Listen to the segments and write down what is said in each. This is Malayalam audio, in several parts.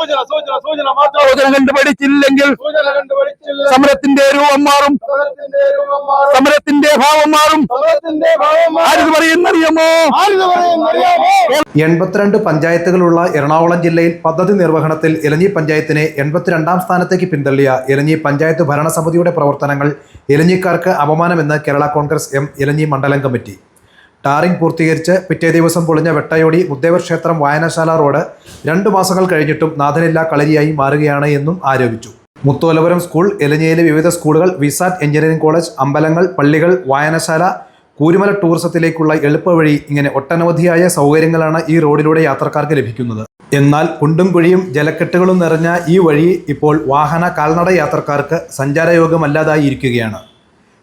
സൂചന സൂചന സൂചന മാത്രം. സൂചന കണ്ടുപഠിച്ചില്ലെങ്കിൽ സൂചന കണ്ടുപിടിച്ചില്ല സമരത്തിന്റെ രൂപം മാറും. സമരത്തിന്റെ ഭാവം മാറും. ആരിത് പറയുന്നറിയാമോ? എൺപത്തിരണ്ട് പഞ്ചായത്തുകളുള്ള എറണാകുളം ജില്ലയിൽ പദ്ധതി നിർവഹണത്തിൽ ഇലഞ്ഞി പഞ്ചായത്തിനെ എൺപത്തിരണ്ടാം സ്ഥാനത്തേക്ക് പിന്തള്ളിയ ഇലഞ്ഞി പഞ്ചായത്ത് ഭരണസമിതിയുടെ പ്രവർത്തനങ്ങൾ ഇലഞ്ഞിക്കാർക്ക് അപമാനമെന്ന് കേരള കോൺഗ്രസ് എം ഇലഞ്ഞി മണ്ഡലം കമ്മിറ്റി. ടാറിംഗ് പൂർത്തീകരിച്ച് പിറ്റേ ദിവസം പൊളിഞ്ഞ വെട്ടയോടി മുദ്ദേവർ ക്ഷേത്രം വായനശാല റോഡ് രണ്ടു മാസങ്ങൾ കഴിഞ്ഞിട്ടും നാഥനില്ലാ കളരിയായി മാറുകയാണ് എന്നും ആരോപിച്ചു. മുത്തോലപുരം സ്കൂൾ എലഞ്ഞിയിലെ വിവിധ സ്കൂളുകൾ വിസാറ്റ് എഞ്ചിനീയറിംഗ് കോളേജ് അമ്പലങ്ങൾ പള്ളികൾ വായനശാല കൂരുമല ടൂറിസത്തിലേക്കുള്ള എളുപ്പവഴി ഇങ്ങനെ ഒട്ടനവധിയായ സൗകര്യങ്ങളാണ് ഈ റോഡിലൂടെ യാത്രക്കാർക്ക് ലഭിക്കുന്നത്. എന്നാൽ കുണ്ടും കുഴിയും ജലക്കെട്ടുകളും നിറഞ്ഞ ഈ വഴി ഇപ്പോൾ വാഹന കാൽനട യാത്രക്കാർക്ക് സഞ്ചാരയോഗ്യമല്ലാതായി ഇരിക്കുകയാണ്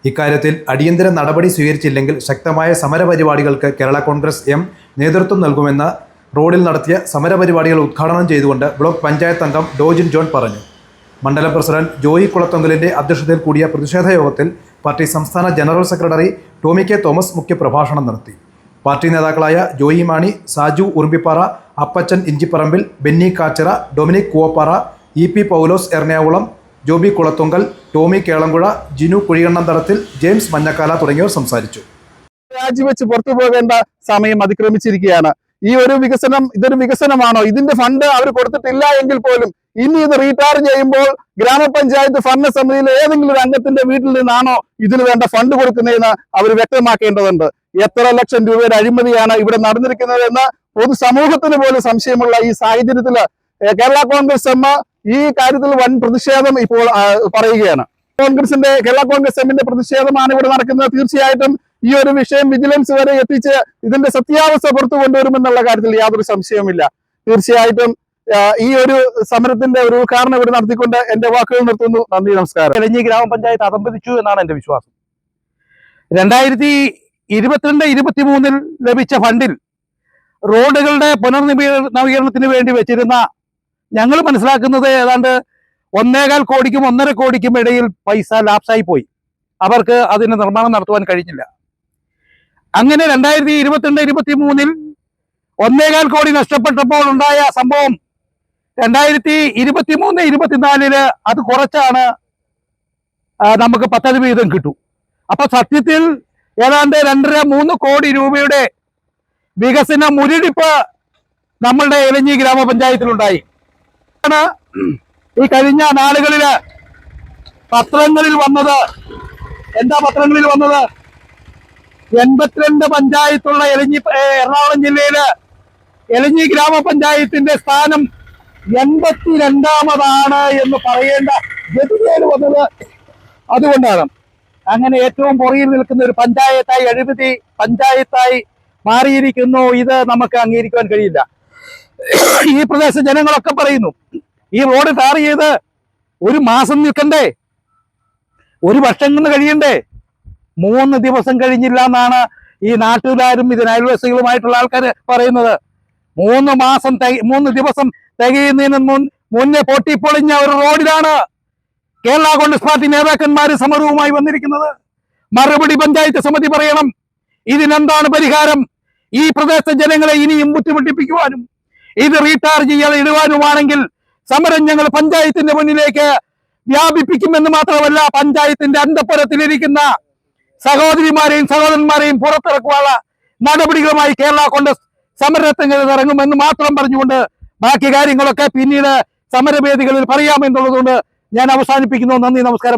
ഇക്കാര്യത്തിൽ അടിയന്തര നടപടി സ്വീകരിച്ചില്ലെങ്കിൽ ശക്തമായ സമരപരിപാടികൾക്ക് കേരള കോൺഗ്രസ് എം നേതൃത്വം നൽകുമെന്ന് റോഡിൽ നടത്തിയ സമരപരിപാടികൾ ഉദ്ഘാടനം ചെയ്തുകൊണ്ട് ബ്ലോക്ക് പഞ്ചായത്ത് അംഗം ഡോജിൻ ജോൺ പറഞ്ഞു. മണ്ഡലം പ്രസിഡന്റ് ജോയി കുളത്തൊങ്കലിന്റെ അധ്യക്ഷതയിൽ കൂടിയ പ്രതിഷേധ യോഗത്തിൽ പാർട്ടി സംസ്ഥാന general secretary Tomy K Thomas മുഖ്യപ്രഭാഷണം നടത്തി. പാർട്ടി നേതാക്കളായ ജോയി മാണി സാജു ഉറുമ്പിപ്പാറ അപ്പച്ചൻ ഇഞ്ചിപ്പറമ്പിൽ ബെന്നി കാച്ചിറ ഡൊമിനിക് കൂവപ്പാറ ഇ പി പൗലോസ് എറണാകുളം ജോബി കുളത്തുങ്കൽ ടോമി കേളങ്കുഴ ജിനു കുഴികണ്ണന്തടത്തിൽ ജെയിംസ് മഞ്ഞക്കാല തുടങ്ങിയവർ സംസാരിച്ചു. രാജിവെച്ച് പുറത്തു പോകേണ്ട സമയം അതിക്രമിച്ചിരിക്കുകയാണ്. ഈ ഒരു വികസനം ഇതൊരു വികസനമാണോ? ഇതിന്റെ ഫണ്ട് അവർ കൊടുത്തിട്ടില്ല എങ്കിൽ പോലും ഇനി ഇത് റീടാർ ചെയ്യുമ്പോൾ ഗ്രാമപഞ്ചായത്ത് ഭരണസമിതിയിലെ ഏതെങ്കിലും ഒരു അംഗത്തിന്റെ വീട്ടിൽ നിന്നാണോ ഇതിന് വേണ്ട ഫണ്ട് കൊടുക്കുന്നതെന്ന് അവർ വ്യക്തമാക്കേണ്ടതുണ്ട്. എത്ര ലക്ഷം രൂപയുടെ അഴിമതിയാണ് ഇവിടെ നടന്നിരിക്കുന്നതെന്ന് പൊതുസമൂഹത്തിന് പോലും സംശയമുള്ള ഈ സാഹചര്യത്തിൽ കേരള കോൺഗ്രസ് എം ഈ കാര്യത്തിൽ വൻ പ്രതിഷേധം ഇപ്പോൾ പറയുകയാണ്. കോൺഗ്രസിന്റെ കേരള കോൺഗ്രസ് എമ്മിന്റെ പ്രതിഷേധമാണ് ഇവിടെ നടക്കുന്നത്. തീർച്ചയായിട്ടും ഈ ഒരു വിഷയം വിജിലൻസ് വരെ എത്തിച്ച് ഇതിന്റെ സത്യാവസ്ഥ പുറത്തു കൊണ്ടുവരുമെന്നുള്ള കാര്യത്തിൽ യാതൊരു സംശയവുമില്ല. തീർച്ചയായിട്ടും ഈ ഒരു സമരത്തിന്റെ ഒരു ഉദ്ഘാടനം ഇവിടെ നടത്തിക്കൊണ്ട് എന്റെ വാക്കുകൾ നിർത്തുന്നു. നന്ദി നമസ്കാരം. ഇലഞ്ഞി ഗ്രാമപഞ്ചായത്ത് അതമ്പതിച്ചു എന്നാണ് എന്റെ വിശ്വാസം. രണ്ടായിരത്തി ഇരുപത്തിരണ്ട് ഇരുപത്തി മൂന്നിൽ ലഭിച്ച ഫണ്ടിൽ റോഡുകളുടെ പുനർനവീകരണത്തിന് നവീകരണത്തിന് വേണ്ടി വെച്ചിരുന്ന ഞങ്ങൾ മനസ്സിലാക്കുന്നത് ഏതാണ്ട് ഒന്നേകാൽ കോടിക്കും ഒന്നര കോടിക്കും ഇടയിൽ പൈസ ലാപ്സായി പോയി. അവർക്ക് അതിന് നിർമ്മാണം നടത്തുവാൻ കഴിഞ്ഞില്ല. അങ്ങനെ രണ്ടായിരത്തി ഇരുപത്തിരണ്ട് ഇരുപത്തി മൂന്നിൽ ഒന്നേകാൽ കോടി നഷ്ടപ്പെട്ടപ്പോൾ ഉണ്ടായ സംഭവം രണ്ടായിരത്തി ഇരുപത്തി മൂന്ന് ഇരുപത്തിനാലിൽ അത് കുറച്ചാണ് നമുക്ക് പദ്ധതി വീതം കിട്ടും. അപ്പൊ സത്യത്തിൽ ഏതാണ്ട് രണ്ടര മൂന്ന് കോടി രൂപയുടെ വികസന മുരടിപ്പ് നമ്മളുടെ ഇലഞ്ഞി ഗ്രാമപഞ്ചായത്തിലുണ്ടായി. ആണ് ഈ കഴിഞ്ഞ നാളുകളിൽ പത്രങ്ങളിൽ വന്നത് എന്താ പത്രങ്ങളിൽ വന്നത്? എൺപത്തിരണ്ട് പഞ്ചായത്തുള്ള എലഞ്ഞി എറണാകുളം ജില്ലയിൽ എലഞ്ഞി ഗ്രാമപഞ്ചായത്തിന്റെ സ്ഥാനം എൺപത്തിരണ്ടാമതാണ് എന്ന് പറയേണ്ട ഗതികേട് വന്നത് അതുകൊണ്ടാണ്. അങ്ങനെ ഏറ്റവും പുറകിൽ നിൽക്കുന്ന ഒരു പഞ്ചായത്തായി എഴുപതി പഞ്ചായത്തായി മാറിയിരിക്കുന്നു. ഇത് നമുക്ക് അംഗീകരിക്കുവാൻ കഴിയില്ല. ഈ പ്രദേശ ജനങ്ങളൊക്കെ പറയുന്നു. ഈ റോഡ് ടാർ ചെയ്ത് ഒരു മാസം നിൽക്കണ്ടേ? ഒരു വർഷം കൊണ്ട് കഴിയണ്ടേ? മൂന്ന് ദിവസം കഴിഞ്ഞില്ല എന്നാണ് ഈ നാട്ടുകാരും ഇതിന് അയൽവാസികളുമായിട്ടുള്ള ആൾക്കാർ പറയുന്നത്. മൂന്ന് മാസം മൂന്ന് ദിവസം തികയുന്നതിന് മുൻ മുന്നേ പൊട്ടിപ്പൊളിഞ്ഞ ഒരു റോഡിലാണ് കേരള കോൺഗ്രസ് പാർട്ടി നേതാക്കന്മാർ സമരവുമായി വന്നിരിക്കുന്നത്. മറുപടി പഞ്ചായത്ത് സമിതി പറയണം. ഇതിനെന്താണ് പരിഹാരം? ഈ പ്രദേശത്തെ ജനങ്ങളെ ഇനിയും ബുദ്ധിമുട്ടിപ്പിക്കുവാനും ഇത് റീടാർ ചെയ്യാൻ ഇടുവാനുമാണെങ്കിൽ സമരം ഞങ്ങൾ പഞ്ചായത്തിന്റെ മുന്നിലേക്ക് വ്യാപിപ്പിക്കുമെന്ന് മാത്രമല്ല പഞ്ചായത്തിന്റെ അന്തപ്പുരത്തിലിരിക്കുന്ന സഹോദരിമാരെയും സഹോദരന്മാരെയും പുറത്തിറക്കുവാനുള്ള നടപടികളുമായി കേരള കോൺഗ്രസ് സമരത്തിന് ഇറങ്ങുമെന്ന് മാത്രം പറഞ്ഞുകൊണ്ട് ബാക്കി കാര്യങ്ങളൊക്കെ പിന്നീട് സമരവേദികളിൽ പറയാമെന്നുള്ളതുകൊണ്ട് ഞാൻ അവസാനിപ്പിക്കുന്നു. നന്ദി നമസ്കാരം.